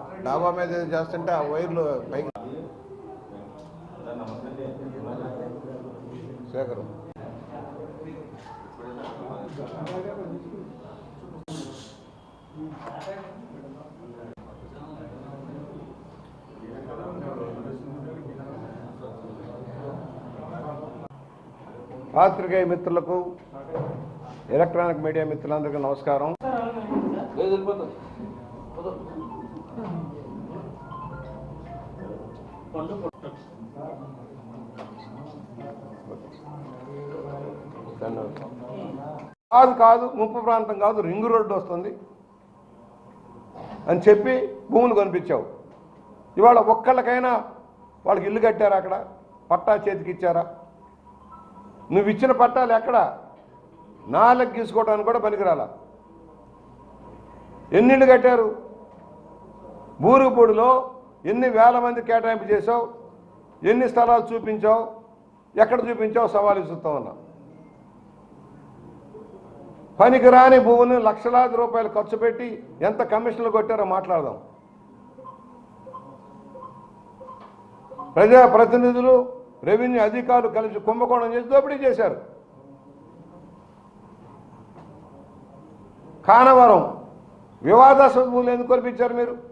డాబా మీద చేస్తుంటే ఆ వైర్లు పైకి శేఖరం. పాత్రికేయ మిత్రులకు ఎలక్ట్రానిక్ మీడియా మిత్రులందరికీ నమస్కారం. కాదు కాదు ముప్పు ప్రాంతం కాదు రింగు రోడ్డు వస్తుంది అని చెప్పి భూములు కనిపించావు. ఇవాళ ఒక్కళ్ళకైనా వాళ్ళకి ఇల్లు కట్టారా అక్కడ? పట్టా చేతికి ఇచ్చారా? నువ్వు ఇచ్చిన పట్టాలు ఎక్కడ? నాలుగు గీసుకోవడానికి కూడా పనికిరాలా? ఎన్నిళ్ళు కట్టారు? బూరుగుపూడిలో ఎన్ని వేల మంది కేటాయింపు చేసావు ఎన్ని స్థలాలు చూపించావు? ఎక్కడ చూపించావు? సవాలు ఇస్తూ ఉన్నా. పనికిరాని భూములను లక్షలాది రూపాయలు ఖర్చు పెట్టి ఎంత కమిషన్లు కొట్టారో మాట్లాడదాం. ప్రజా ప్రతినిధులు రెవెన్యూ అధికారులు కలిసి కుంభకోణం చేసి దోపిడీ చేశారు. కానవరం వివాదాస్పద భూములు ఎందుకు కల్పించారు మీరు?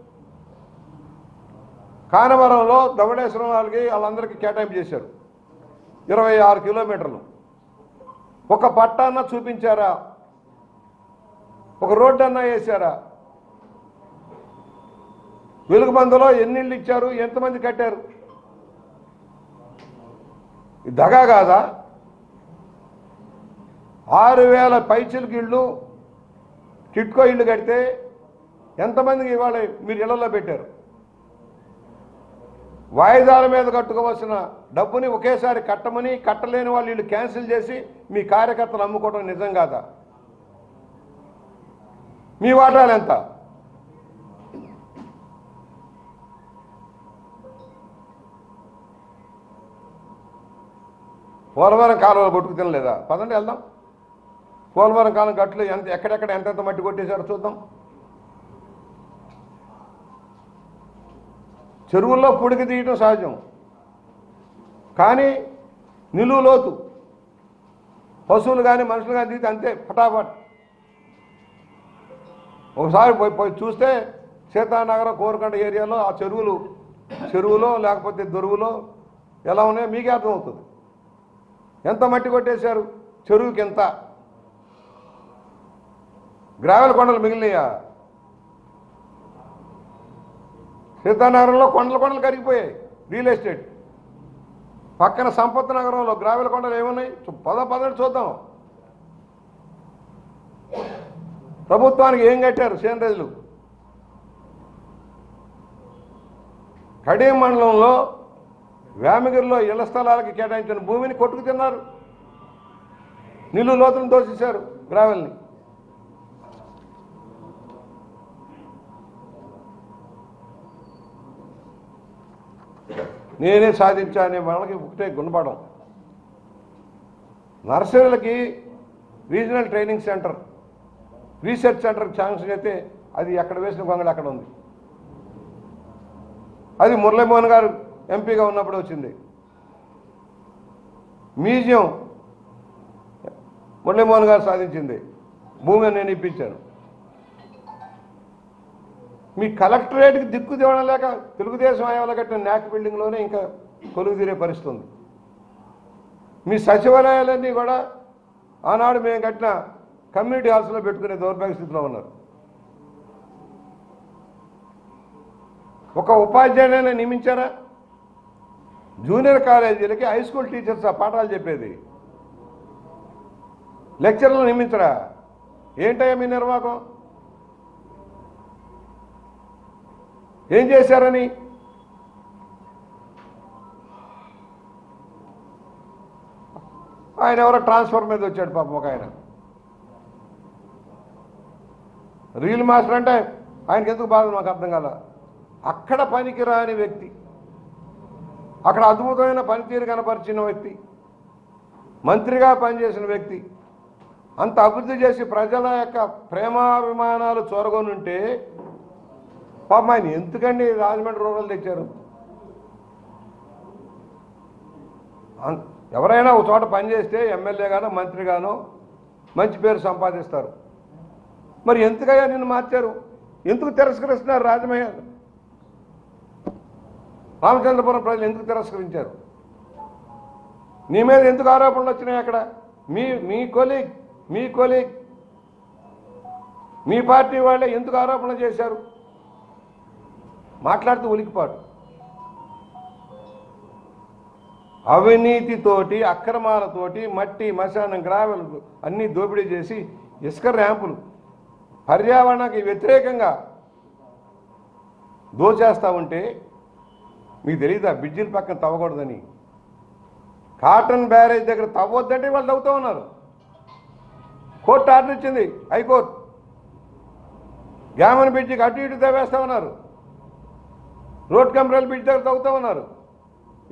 కానవరంలో దవడేశ్వరం వాళ్ళకి వాళ్ళందరికీ కేటాయింపు చేశారు. ఇరవై ఆరు కిలోమీటర్లు. ఒక పట్టాన్న చూపించారా? ఒక రోడ్డు అన్నా వేశారా? వెలుగుబందలో ఎన్నిళ్ళు ఇచ్చారు? ఎంతమంది కట్టారు? దగా కాదా? ఆరు వేల పైచిలకి ఇళ్ళు కిట్కో ఇళ్ళు కడితే ఎంతమందికి ఇవాళ మీరు ఇళ్ళలో పెట్టారు? వాయిదాల మీద కట్టుకోవాల్సిన డబ్బుని ఒకేసారి కట్టమని కట్టలేని వాళ్ళు వీళ్ళు క్యాన్సిల్ చేసి మీ కార్యకర్తలు అమ్ముకోవడం నిజం కాదా? మీ వాటాలు ఎంత? పోలవరం కాలువలు కొట్టుకు తినలేదా? పదండి వెళ్దాం. పోలవరం కాలం గట్లు ఎంత ఎక్కడెక్కడ ఎంతెంత మట్టి కొట్టేశారో చూద్దాం. చెరువుల్లో పుడికి తీయటం సహజం. కానీ నిలువు లోతు. పశువులు కానీ మనుషులు కానీ తీస్తే అంతే ఫటాఫట్ ఒకసారి పోయి పోయి చూస్తే సీతానగరం కోరుకొండ ఏరియాలో ఆ చెరువులు చెరువులో లేకపోతే దొరువులో ఎలా ఉన్నాయో మీకే అర్థమవుతుంది. ఎంత మట్టి కొట్టేశారు చెరువుకి ఎంత? గ్రావెల కొండలు మిగిలినాయా? సీతానగరంలో కొండలు కొండలు కరిగిపోయాయి రియల్ ఎస్టేట్ పక్కన సంపత్ నగరంలో గ్రావెల కొండలు ఏమున్నాయి? పద పదండి చూద్దాం. ప్రభుత్వానికి ఏం కట్టారు సేనరేజులు కడియం మండలంలో వేమగిరిలో ఇళ్ళ స్థలాలకి కేటాయించిన భూమిని కొట్టుకు తిన్నారు. నిల్లు లోతులను దోషించారు గ్రావెల్ని. నేనే సాధించా అనే వాళ్ళకి ఒకటే గుణపడం నర్సరీలకి రీజనల్ ట్రైనింగ్ సెంటర్ రీసెర్చ్ సెంటర్కి శాంక్షన్ అయితే అది ఎక్కడ వేసిన గొంగళి అక్కడ ఉంది. అది మురళీమోహన్ గారు ఎంపీగా ఉన్నప్పుడు వచ్చింది. మ్యూజియం మురళీమోహన్ గారు సాధించింది. భూమి నేను ఇప్పించాను. మీ కలెక్టరేట్కి దిక్కు తేవడం లేక తెలుగుదేశం ఆయాల కట్టిన న్యాక్ బిల్డింగ్లోనే ఇంకా కొలుగు తీరే పరిస్థితి ఉంది. మీ సచివాలయాలన్నీ కూడా ఆనాడు మేము కట్టిన కమ్యూనిటీ హాల్స్లో పెట్టుకునే దౌర్భాగ్య స్థితిలో ఉన్నారు. ఒక ఉపాధ్యాయుడైనా నియమించారా? జూనియర్ కాలేజీలకి హై స్కూల్ టీచర్స్ ఆ పాఠాలు చెప్పేది. లెక్చర్లు నియమించరా? ఏంటయ్యా మీ నిర్వాహకం? ఏం చేశారని? ఆయన ఎవరో ట్రాన్స్ఫర్ మీద వచ్చాడు పాపం ఒక ఆయన. రీల్ మాస్టర్ అంటే ఆయనకి ఎందుకు బాధ మాకు అర్థం కాల? అక్కడ పనికి రాని వ్యక్తి. అక్కడ అద్భుతమైన పనితీరు కనపరిచిన వ్యక్తి. మంత్రిగా పనిచేసిన వ్యక్తి. అంత అభివృద్ధి చేసి ప్రజల యొక్క ప్రేమాభిమానాలు చొరగొనుంటే పాపం ఆయన ఎందుకండి రాజమండ్రి రూరల్ తెచ్చారు? ఎవరైనా ఒక చోట పనిచేస్తే ఎమ్మెల్యేగానో మంత్రిగానో మంచి పేరు సంపాదిస్తారు. మరి ఎందుకయ్యా నిన్ను మార్చారు? ఎందుకు తిరస్కరిస్తున్నారు రాజమయ్య? రామచంద్రపురం ప్రజలు ఎందుకు తిరస్కరించారు? నీ మీద ఎందుకు ఆరోపణలు వచ్చినాయి అక్కడ? మీ మీ కొలీగ్ మీ కొలీగ్ మీ పార్టీ వాళ్ళే ఎందుకు ఆరోపణలు చేశారు? మాట్లాడుతూ ఉలికిపాటు అవినీతితోటి అక్రమాలతోటి మట్టి మశానం గ్రావెల్ అన్నీ దోపిడీ చేసి ఇసుక ర్యాంపులు పర్యావరణానికి వ్యతిరేకంగా దోచేస్తూ ఉంటే మీకు తెలియదా బ్రిడ్జిల పక్కన తవ్వకూడదని. కాటన్ బ్యారేజ్ దగ్గర తవ్వద్దంటే వాళ్ళు తవ్వుతూ ఉన్నారు. కోర్టు ఆర్డర్ ఇచ్చింది హైకోర్టు. గ్యామన్ బ్రిడ్జికి అటు ఇటు తవ్వేస్తా ఉన్నారు. రోడ్ కంపెనీలు బ్రిడ్జ్ దగ్గర తవ్వుతూ ఉన్నారు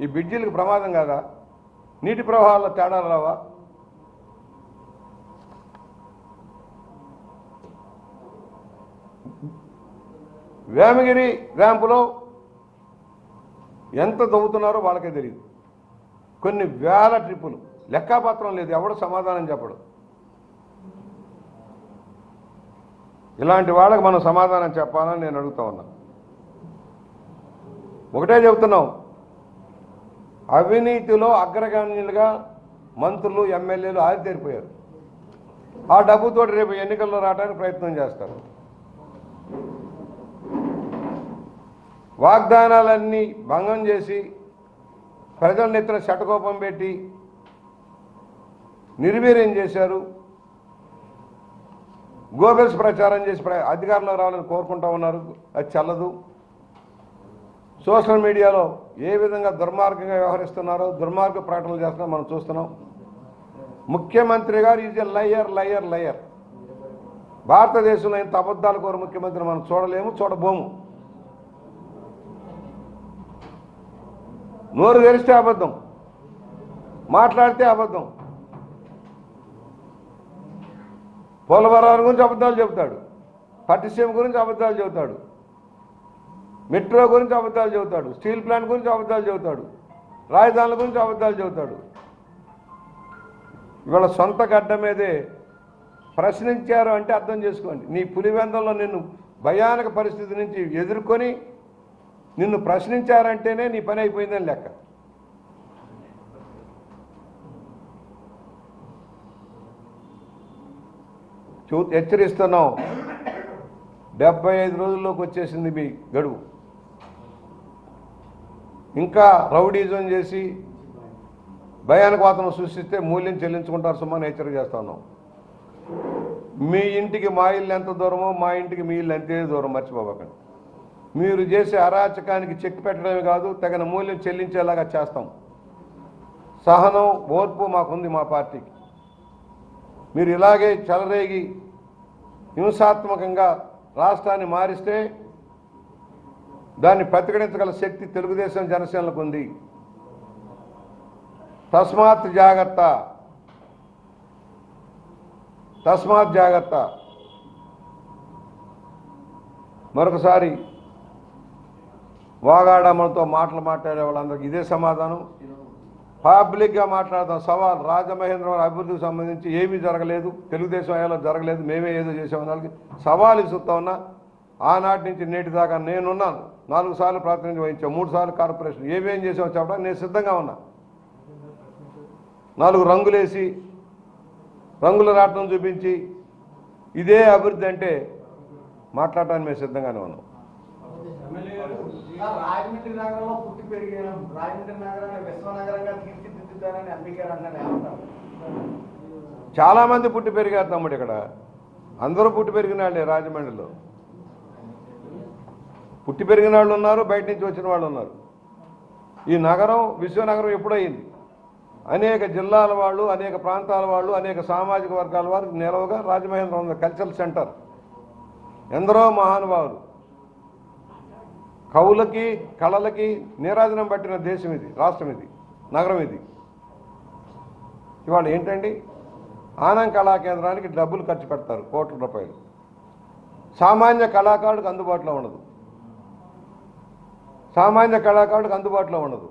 ఈ బ్రిడ్జిలకు ప్రమాదం కాదా? నీటి ప్రవాహాల్లో తేడాలు రావా? వేమగిరి ర్యాంపులో ఎంత తవ్వుతున్నారో వాళ్ళకే తెలియదు. కొన్ని వేల ట్రిప్పులు. లెక్కాపత్రం లేదు. ఎవడు సమాధానం చెప్పడు. ఇలాంటి వాళ్ళకి మనం సమాధానం చెప్పాలని నేను అడుగుతా ఉన్నాను ఒకటే చెబుతున్నాం. అవినీతిలో అగ్రగణ్యులుగా మంత్రులు ఎమ్మెల్యేలు ఆరితేరిపోయారు ఆ డబ్బుతో రేపు ఎన్నికల్లో రావడానికి ప్రయత్నం చేస్తారు. వాగ్దానాలన్నీ భంగం చేసి ప్రజల నెత్తిన శటకోపం పెట్టి నిర్వీర్యం చేశారు. గోబెల్స్ ప్రచారం చేసి ప్ర- అధికారంలో రావాలని కోరుకుంటా ఉన్నారు. అది చల్లదు. సోషల్ మీడియాలో ఏ విధంగా దుర్మార్గంగా వ్యవహరిస్తున్నారో దుర్మార్గ ప్రకటనలు చేస్తున్నా మనం చూస్తున్నాం. ముఖ్యమంత్రి గారు is a liar liar liar. భారతదేశంలో ఇంత అబద్ధాలు కోరు ముఖ్యమంత్రి మనం చూడలేము చూడబోము. నోరు తెరిస్తే అబద్ధం మాట్లాడితే అబద్ధం. పోలవరం గురించి అబద్ధాలు చెబుతాడు పట్టిసీమ గురించి అబద్ధాలు చెబుతాడు. మెట్రో గురించి అబద్ధాలు చెబుతాడు స్టీల్ ప్లాంట్ గురించి అబద్ధాలు చెబుతాడు రాజధానుల గురించి అబద్ధాలు చెబుతాడు. ఇవాళ సొంత గడ్డ మీదే ప్రశ్నించారు అంటే అర్థం చేసుకోండి. నీ పులివెందంలో నిన్ను భయానక పరిస్థితి నుంచి ఎదుర్కొని నిన్ను ప్రశ్నించారంటేనే నీ పని అయిపోయిందని లెక్క. చూ హెచ్చరిస్తున్నాం. డెబ్బై ఐదు రోజుల్లోకి వచ్చేసింది మీ గడువు. ఇంకా రౌడీజం చేసి భయానక సృష్టిస్తే మూల్యం చెల్లించుకుంటారు సుమని హెచ్చరిక చేస్తున్నాం మీ ఇంటికి మా ఇల్లు ఎంత దూరమో మా ఇంటికి మీ ఇల్లు అంతే దూరం మర్చిపోబోకండి మీరు చేసే అరాచకానికి చెక్ పెట్టడమే కాదు తగిన మూల్యం చెల్లించేలాగా చేస్తాం. సహనం ఓర్పు మాకుంది మా పార్టీకి. మీరు ఇలాగే చెలరేగి హింసాత్మకంగా రాష్ట్రాన్ని మారిస్తే దాన్ని ప్రతిఘటించగల శక్తి తెలుగుదేశం జనసేనలకు ఉంది. తస్మాత్ జాగ్రత్త. తస్మాత్ జాగ్రత్త. మరొకసారి వాగాడమ్మలతో మాటలు మాట్లాడే వాళ్ళందరికీ ఇదే సమాధానం. పబ్లిక్గా మాట్లాడదాం. సవాల్ రాజమహేంద్రవరం అభివృద్ధికి సంబంధించి ఏమీ జరగలేదు. తెలుగుదేశం హయాంలో జరగలేదు. మేమే ఏదో చేసామని వాళ్ళకి సవాల్ ఇస్తున్నా ఉన్నా ఆనాటి నుంచి నేటి దాకా నేనున్నాను. నాలుగు సార్లు ప్రాతినిధ్యం వహించాం మూడు సార్లు కార్పొరేషన్. ఏమేం చేసామో చెప్పడానికి నేను సిద్ధంగా ఉన్నా. నాలుగు రంగులేసి రంగుల రాట్నం చూపించి ఇదే అభివృద్ధి అంటే మాట్లాడటానికి మేము సిద్ధంగానే ఉన్నాం. రాజమండ్రి నగరంలో పుట్టి పెరిగిన రాజమండ్రి నగరాన్ని విశ్వనగరంగా తీర్చిదిద్దుతారని ఎంపీ గారు అన్నారు ఏమంటారు? చాలామంది పుట్టి పెరిగారు తమ్ముడు ఇక్కడ. అందరూ పుట్టి పెరిగిన వాళ్ళే రాజమండ్రిలో. పుట్టి పెరిగిన వాళ్ళు ఉన్నారు బయట నుంచి వచ్చిన వాళ్ళు ఉన్నారు. ఈ నగరం విశ్వనగరం ఎప్పుడయింది? అనేక జిల్లాల వాళ్ళు అనేక ప్రాంతాల వాళ్ళు అనేక సామాజిక వర్గాల వారు నిలవగా రాజమహేంద్రం ఉంది కల్చరల్ సెంటర్. ఎందరో మహానుభావులు. కవులకి కళలకి నీరాజనం పట్టిన దేశం ఇది రాష్ట్రం ఇది నగరం ఇది. ఇవాళ ఏంటండి? ఆనం కళా కేంద్రానికి డబ్బులు ఖర్చు పెడతారు కోట్ల రూపాయలు. సామాన్య కళాకారుడికి అందుబాటులో ఉండదు. సామాన్య కళాకారుడికి అందుబాటులో ఉండదు.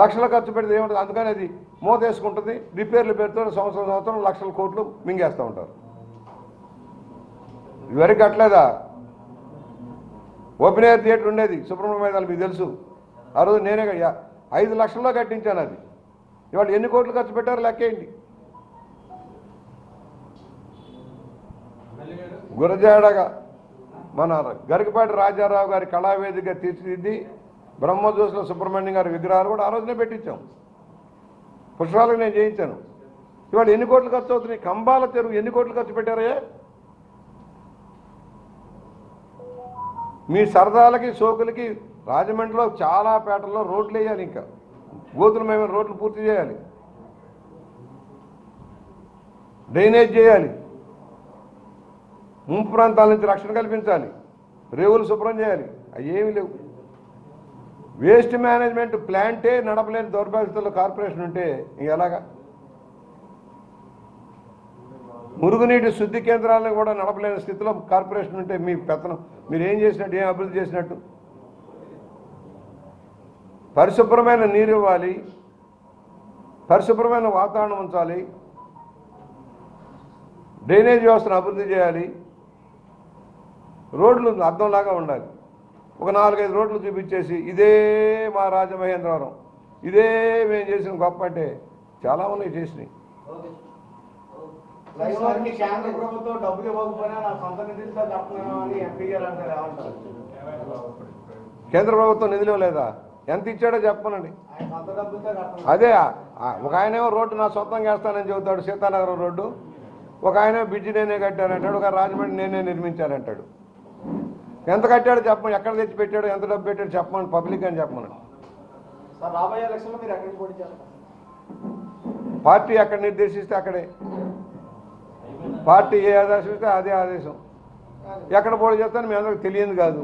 లక్షలు ఖర్చు పెడితే ఏముంటుంది? అందుకని అది మూత వేసుకుంటుంది రిపేర్లు పెడుతూ సంవత్సరం సంవత్సరం లక్షల కోట్లు మింగేస్తూ ఉంటారు. ఇదివరకు కట్టలేదా ఓపెన్ ఎయిర్ థియేటర్ ఉండేది సుబ్రహ్మణ్యం మీకు తెలుసు. ఆ రోజు నేనే ఐదు లక్షల్లో కట్టించాను అది. ఇవాళ ఎన్ని కోట్లు ఖర్చు పెట్టారు లెక్కేయండి. గురజాడగా మన గరికపాటి రాజారావు గారి కళావేదిక తీర్చిదిద్ది బ్రహ్మజ్యోతుల సుబ్రహ్మణ్యం గారి విగ్రహాలు కూడా ఆ రోజునే పెట్టించాం. పుష్పాలకు నేను చేయించాను. ఇవాళ ఎన్ని కోట్లు ఖర్చు అవుతున్నాయి? కంబాల తెరువు ఎన్ని కోట్లు ఖర్చు పెట్టారయ్యా? మీ సరదాలకి సోకులకి రాజమండ్రిలో చాలా పేటల్లో రోడ్లు వేయాలి ఇంకా. గోతులమైన రోడ్లు పూర్తి చేయాలి. డ్రైనేజ్ చేయాలి. ముంపు ప్రాంతాల నుంచి రక్షణ కల్పించాలి. రేవులు శుభ్రం చేయాలి. అవి ఏమీ లేవు. వేస్ట్ మేనేజ్మెంట్ ప్లాంటే నడపలేని దౌర్భాగ్యతలో కార్పొరేషన్ ఉంటే ఎలాగా? మురుగునీటి శుద్ధి కేంద్రాలను కూడా నడపలేని స్థితిలో కార్పొరేషన్ ఉంటే మీ పెత్తనం మీరు ఏం చేసినట్టు ఏం అభివృద్ధి చేసినట్టు? పరిశుభ్రమైన నీరు ఇవ్వాలి. పరిశుభ్రమైన వాతావరణం ఉంచాలి. డ్రైనేజ్ వ్యవస్థను అభివృద్ధి చేయాలి. రోడ్లు అద్దంలాగా ఉండాలి. ఒక నాలుగైదు రోడ్లు చూపించేసి ఇదే మా రాజమహేంద్రవరం ఇదే మేము చేసిన గొప్ప అంటే చాలా ఉన్నాయి చేసినాయి కేంద్ర ప్రభుత్వం నిధులు ఇవ్వలేదా? ఎంత ఇచ్చాడో చెప్పనండి. అదే ఆ, ఒక ఆయన ఏమో రోడ్డు నా సొంతంగా వేస్తానని చెబుతాడు సీతానగరం రోడ్డు. ఒక ఆయన బ్రిడ్జి నేనే కట్టానంటాడు ఒక రాజమండ్రి నేనే నిర్మించానంటాడు. ఎంత కట్టాడో చెప్పమని ఎక్కడ తెచ్చి పెట్టాడు ఎంత డబ్బు పెట్టాడు చెప్పమని పబ్లిక్ అని చెప్పమని. పార్టీ ఎక్కడ నిర్దేశిస్తే అక్కడే. పార్టీ ఏ ఆదేశం ఇస్తే అదే ఆదేశం. ఎక్కడ పోటీ చేస్తానో మీ అందరికి తెలియదు కాదు.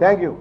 Thank you